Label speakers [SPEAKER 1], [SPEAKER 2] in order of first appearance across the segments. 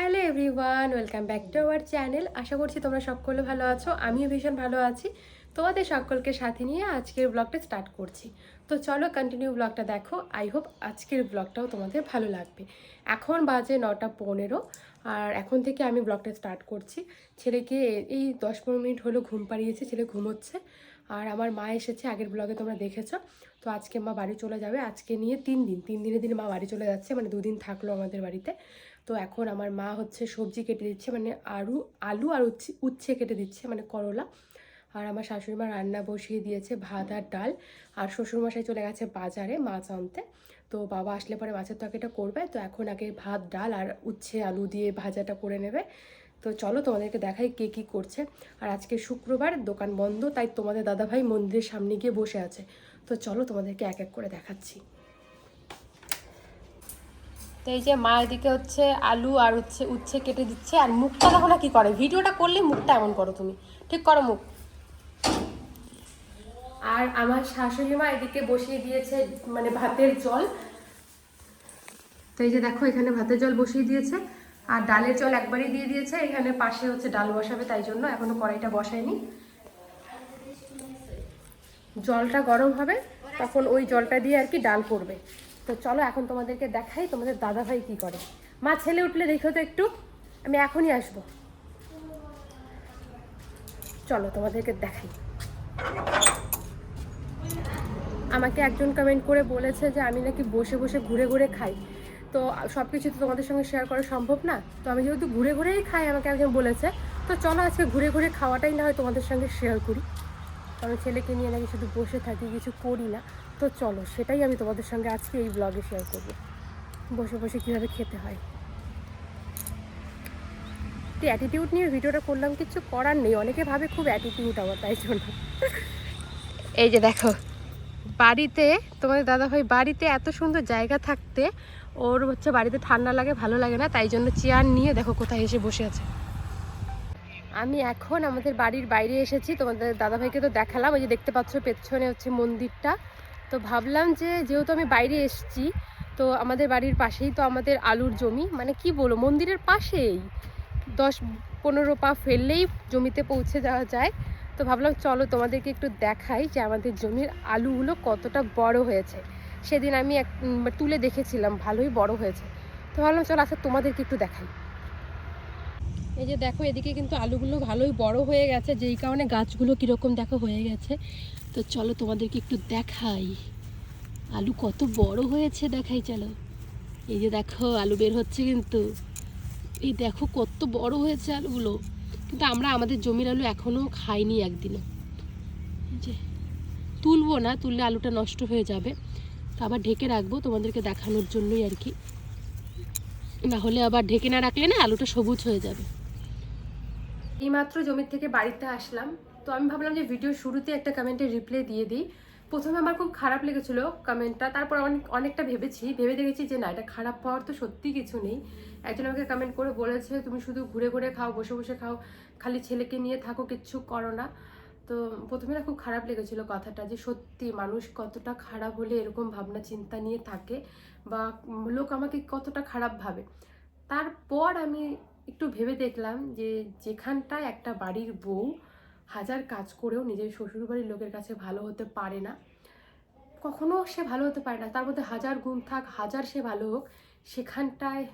[SPEAKER 1] Hello everyone, welcome back to our channel. আশা করছি তোমরা সকলে ভালো আছো, আমিও ভীষণ ভালো আছি। তোমাদের সকলকে সাথে নিয়ে আজকের ব্লগটা স্টার্ট করছি। তো চলো কন্টিনিউ ব্লগটা দেখো। আই হোপ আজকের ব্লগটাও তোমাদের ভালো লাগবে। এখন বাজে নটা পনেরো, আর এখন থেকে আমি ব্লগটা স্টার্ট করছি। ছেলেকে এই দশ পনেরো মিনিট হলো ঘুম পাড়িয়েছে, ছেলে ঘুমোচ্ছে। আর আমার মা এসেছে, আগের ব্লগে তোমরা দেখেছ। তো আজকে মা বাড়ি চলে যাবে, আজকে নিয়ে তিন দিন, তিন দিনের দিন মা বাড়ি চলে যাচ্ছে মানে দুদিন থাকল আমাদের বাড়িতে। তো এখন আমার মা হচ্ছে সবজি কেটে দিচ্ছে মানে আলু আলু আর উচ্ছে উচ্ছে কেটে দিচ্ছে মানে করলা। আর আমার শাশুড়ি মা রান্না বসিয়ে দিয়েছে ভাত আর ডাল। আর শ্বশুরমশাই চলে গেছে বাজারে মাছ আনতে। তো বাবা আসলে পরে মাছের তরকারিটা করবে, তো এখন আগে ভাত, ডাল আর উচ্ছে, আলু দিয়ে ভাজাটা করে নেবে। তো চলো তোমাদেরকে দেখাই কে কী করছে। আর আজকে শুক্রবার, দোকান বন্ধ, তাই তোমাদের দাদাভাই মন্দিরের সামনে গিয়ে বসে আছে। তো চলো তোমাদেরকে এক এক করে দেখাচ্ছি। তো এই যে মা এদিকে হচ্ছে আলু আর হচ্ছে উচ্ছে কেটে দিচ্ছে, আর মুখটা দেখো না কি করে। ভিডিওটা করলে মুখটা এমন করো তুমি। ঠিক করো মুখ। আর আমার শাশুড়ি মা এদিকে বসিয়ে দিয়েছে মানে ভাতের জল। তো এই যে দেখো, এখানে ভাতের জল বসিয়ে দিয়েছে। আর ডালের জল একবারই দিয়ে দিয়েছে, এখানে পাশে হচ্ছে ডাল বসাবে, তাই জন্য এখনও কড়াইটা বসায়নি। জলটা গরম হবে, তখন ওই জলটা দিয়ে আর কি ডাল করবে। তো চলো এখন তোমাদেরকে দেখাই তোমাদের দাদা ভাই কি করে। মা, ছেলে উঠলে দেখো তো একটু, আমি এখনই আসব। চলো তোমাদেরকে দেখাই। আমাকে একজন কমেন্ট করে বলেছে যে আমি নাকি বসে বসে ঘুরে ঘুরে খাই। তো সব কিছু তো তোমাদের সঙ্গে শেয়ার করা সম্ভব না। তো আমি যেহেতু ঘুরে ঘুরেই খাই, আমাকে একজন বলেছে। তো চলো আজকে ঘুরে ঘুরে খাওয়াটাই না হয় তোমাদের সঙ্গে শেয়ার করি। কারণ ছেলেকে নিয়ে নাকি শুধু বসে থাকি, কিছু করি না। তো চলো, সেটাই আমি তোমাদের সঙ্গে আজকে এই ব্লগে শেয়ার করব। বসে বসে কীভাবে খেতে হয়। একটু অ্যাটিটিউড নিয়ে ভিডিওটা করলাম, কিছু করার নেই। অনেকে ভাবে খুব অ্যাটিটিউড আমার, তাই জন্য। এই যে দেখো, বাড়িতে, তোমাদের দাদাভাই বাড়িতে এত সুন্দর জায়গা থাকতে ওর হচ্ছে বাড়িতে ঠান্ডা লাগে, ভালো লাগে না, তাই জন্য চেয়ার নিয়ে দেখো কোথায় এসে বসে আছে। আমি এখন আমাদের বাড়ির বাইরে এসেছি, তোমাদের দাদাভাইকে তো দেখালাম, ওই যে দেখতে পাচ্ছ পেছনে হচ্ছে মন্দিরটা। তো ভাবলাম যে, যেহেতু আমি বাইরে এসেছি, তো আমাদের বাড়ির পাশেই তো আমাদের আলুর জমি মানে কি বলো মন্দিরের পাশেই। দশ, পনেরো পা ফেললেই জমিতে পৌঁছে যাওয়া যায়। তো ভাবলাম চলো তোমাদেরকে একটু দেখাই যে আমাদের জমির আলুগুলো কতটা বড় হয়েছে। সেদিন আমি এক তুলে দেখেছিলাম, ভালোই বড় হয়েছে। তো ভাবলাম, চলো আচ্ছা তোমাদেরকে একটু দেখাই। এই যে দেখো, এদিকে কিন্তু আলুগুলো ভালোই বড় হয়ে গেছে, যেই কারণে গাছগুলো কীরকম দেখো হয়ে গেছে। তো চলো তোমাদেরকে একটু দেখাই। আলু কত বড় হয়েছে, দেখাই চলো। এই যে দেখো, আলু বের হচ্ছে কিন্তু। এই দেখো, কত বড় হয়েছে আলুগুলো। কিন্তু আমরা আমাদের জমির আলু এখনও খাইনি একদিনও। যে, তুলবো না, তুললে আলুটা নষ্ট হয়ে যাবে। তো আবার ঢেকে রাখব তোমাদেরকে দেখানোর জন্যই আর কি। না হলে আবার ঢেকে না রাখলে না আলুটা সবুজ হয়ে যাবে। এইমাত্র জমির থেকে বাড়িতে আসলাম। তো আমি ভাবলাম যে ভিডিও শুরুতে একটা কমেন্টের রিপ্লাই দিয়ে দিই। প্রথমে আমার খুব খারাপ লেগেছিলো কমেন্টটা তারপর অনেক অনেকটা ভেবেছি। ভেবে দেখেছি যে না, এটা খারাপ পাওয়ার তো সত্যি কিছু নেই। একজন আমাকে কমেন্ট করে বলেছে, তুমি শুধু ঘুরে ঘুরে খাও, বসে বসে খাও, খালি ছেলেকে নিয়ে থাকো, কিচ্ছু করো না। তো প্রথমে না খুব খারাপ লেগেছিল কথাটা যে সত্যি মানুষ কতটা খারাপ হলে এরকম ভাবনা চিন্তা নিয়ে থাকে বা লোক আমাকে কতটা খারাপ ভাবে। তারপর আমি একটু ভেবে দেখলাম যে যেখানটায় একটা বাড়ির বউ হাজার কাজ করেও নিজের শ্বশুরবাড়ির লোকের কাছে ভালো হতে পারে না, কখনো সে ভালো হতে পারে না, তার মধ্যে হাজার গুণ থাক, হাজার সে ভালো হোক, সেখানটায়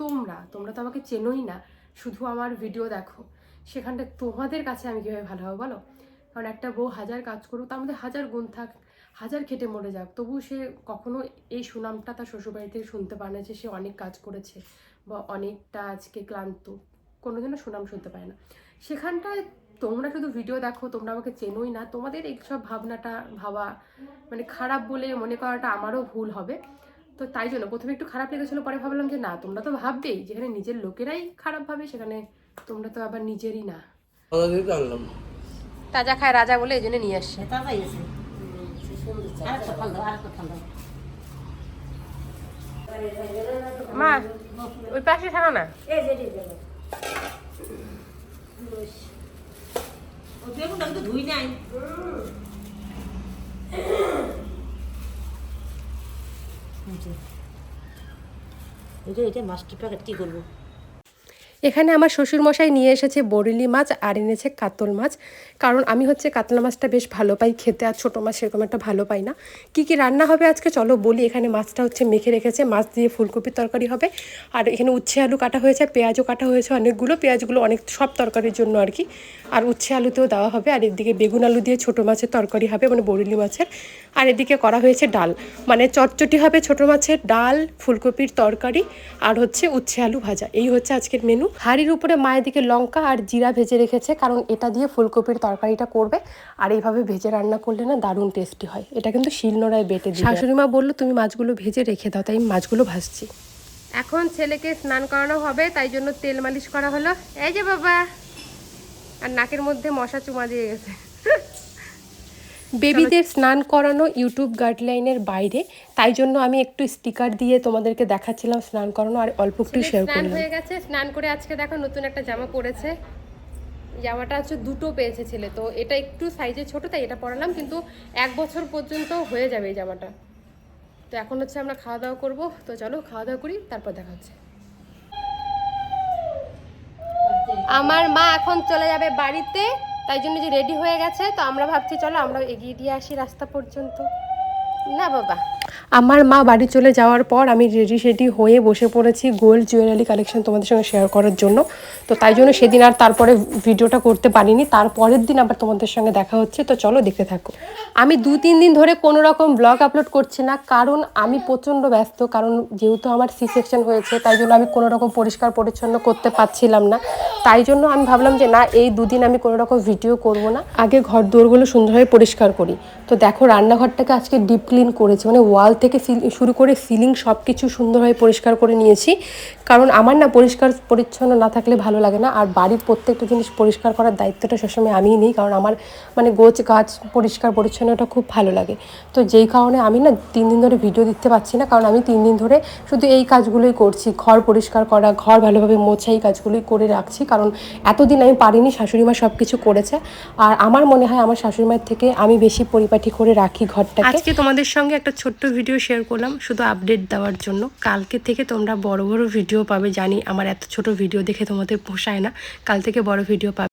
[SPEAKER 1] তোমরা তোমরা তো আমাকে চেনোই না, শুধু আমার ভিডিও দেখো, সেখানটায় তোমাদের কাছে আমি কীভাবে ভালো হব বলো? কারণ একটা বউ হাজার কাজ করুক, তার মধ্যে হাজার গুণ থাক, হাজার খেটে মরে যাক। তবু সে কখনো এই সুনামটা তার শ্বশুরবাড়ি থেকে শুনতে পারে না যে সে অনেক কাজ করেছে বা অনেকটা আজকে ক্লান্ত। কোনোদিনও সুনাম শুনতে পায় না। সেখানটায় তোমরা শুধু ভিডিও দেখো, তোমরা আমাকে চেনোই না। তোমাদের এইসব ভাবনাটা ভাবা মানে খারাপ বলে মনে করাটা আমারও ভুল হবে। তো তাই জন্য প্রথমে একটু খারাপ লেগেছিলো, পরে ভাবলাম যে না, তোমরা তো ভাববেই, যেখানে নিজের লোকেরাই খারাপ ভাবে, সেখানে তোমরা তো আবার নিজেরই না
[SPEAKER 2] আদা দিয়ে তো আনলাম
[SPEAKER 1] তাজা খায় রাজা বলে এই জন্য নিয়ে আসছে মা ওই পাশে থাকো না।
[SPEAKER 3] বেগুনটা কিন্তু ধুই নাই। এটা এটা মাস্টার প্যাকেট কি করব?
[SPEAKER 1] এখানে আমার শ্বশুরমশাই নিয়ে এসেছে বরেলি মাছ আর এনেছে কাতল মাছ। কারণ আমি হচ্ছে কাতলা মাছটা বেশ ভালো পাই খেতে, আর ছোটো মাছ সেরকম একটা ভালো পাই না। কি কি রান্না হবে আজকে চলো বলি। এখানে মাছটা হচ্ছে মেখে রেখেছে। মাছ দিয়ে ফুলকপির তরকারি হবে। আর এখানে উচ্ছে আলু কাটা হয়েছে, পেঁয়াজও কাটা হয়েছে অনেকগুলো। পেঁয়াজগুলো অনেক সব তরকারির জন্য আর কি। আর উচ্ছে আলুতেও দেওয়া হবে। আর এদিকে বেগুন আলু দিয়ে ছোটো মাছের তরকারি হবে মানে বরেলি মাছের। আর এদিকে করা হয়েছে ডাল। মানে চটচটি হবে ছোটো মাছের ডাল, ফুলকপির তরকারি, আর হচ্ছে উচ্ছে আলু ভাজা। এই হচ্ছে আজকের মেনু হাঁড়ির উপরে মায়ের দিকে লঙ্কা আর জিরা ভেজে রেখেছে কারণ এটা দিয়ে ফুলকপির তরকারিটা করবে। আর এইভাবে ভেজে রান্না করলে না দারুণ টেস্টি হয়। এটা কিন্তু শিলনোড়ায় বেটে দিই শাশুড়ি মা বলল তুমি মাছগুলো ভেজে রেখে দাও তাই আমি মাছগুলো ভাজছি। এখন ছেলেকে স্নান করানো হবে তাই জন্য তেল মালিশ করা হলো। এই যে বাবা আর নাকের মধ্যে মশা চুমা দিয়ে গেছে। বেবিদের স্নান করানো ইউটিউব গাইডলাইনের বাইরে তাই জন্য আমি একটু স্টিকার দিয়ে তোমাদেরকে দেখাচ্ছিলাম স্নান করানো আর অল্প একটু শেয়ার
[SPEAKER 2] স্নান
[SPEAKER 1] করলাম।
[SPEAKER 2] হয়ে গেছে স্নান করে আজকে দেখো নতুন একটা জামা পরেছে। জামাটা হচ্ছে দুটো পেয়েছে ছেলে তো এটা একটু সাইজে ছোট তাই এটা পরালাম কিন্তু এক বছর পর্যন্ত হয়ে যাবে এই জামাটা। তো এখন হচ্ছে আমরা খাওয়া দাওয়া করব তো চলো খাওয়া দাওয়া করি তারপর দেখা হচ্ছে। আমার মা এখন চলে যাবে বাড়িতে তাই জন্য যে রেডি হয়ে গেছে, তো আমরা ভাবছি, চলো আমরা এগিয়ে দিয়ে আসি রাস্তা পর্যন্ত। না বাবা।
[SPEAKER 1] আমার মা বাড়ি চলে যাওয়ার পর আমি রেডি সেডি হয়ে বসে পড়েছি গোল্ড জুয়েলারি কালেকশন তোমাদের সঙ্গে শেয়ার করার জন্য। তো তাই জন্য সেদিন আর তারপরে ভিডিওটা করতে পারিনি। তারপরের দিন আবার তোমাদের সঙ্গে দেখা হচ্ছে। তো চলো দেখতে থাকো। আমি দু, তিন দিন ধরে কোনো রকম ব্লগ আপলোড করছি না। কারণ আমি প্রচণ্ড ব্যস্ত। কারণ যেহেতু আমার সি সেকশন হয়েছে, তাই জন্য আমি কোনো রকম পরিষ্কার পরিচ্ছন্ন করতে পারছিলাম না। তাই জন্য আমি ভাবলাম যে না, এই দুদিন আমি কোনো রকম ভিডিও করব না। আগে ঘর দুয়ারগুলো সুন্দরভাবে পরিষ্কার করি। তো দেখো রান্নাঘরটাকে আজকে ডিপ ক্লিন করেছি। মানে ওয়াল থেকে শুরু করে সিলিং সব কিছু সুন্দরভাবে পরিষ্কার করে নিয়েছি। কারণ আমার না পরিষ্কার, পরিচ্ছন্ন না থাকলে ভালো লাগে না। আর বাড়ির প্রত্যেকটা জিনিস পরিষ্কার করার দায়িত্বটা সবসময় আমিই নিই। কারণ আমার মানে গোছ গাছ পরিষ্কার, পরিচ্ছন্নটা খুব ভালো লাগে। তো যেই কারণে আমি না তিন দিন ধরে ভিডিও দিতে পারছি না। কারণ আমি তিন দিন ধরে শুধু এই কাজগুলোই করছি। ঘর পরিষ্কার করা, ঘর ভালোভাবে মোছা, এই কাজগুলোই করে রাখছি। কারণ এতদিন আমি পারিনি শাশুড়ি মা সব কিছু করেছে। আর আমার মনে হয় আমার শাশুড়ি মায়ের থেকে আমি বেশি পরিপাটি করে রাখি ঘরটাকে। আজকে তোমাদের সঙ্গে একটা ছোট্ট ভিডিও শেয়ার করলাম, শুধু আপডেট দেওয়ার জন্য। কালকে থেকে তোমরা বড় বড় ভিডিও পাবে। জানি আমার এত ছোট ভিডিও দেখে তোমাদের পোষায় না। কাল থেকে বড় ভিডিও পাবে।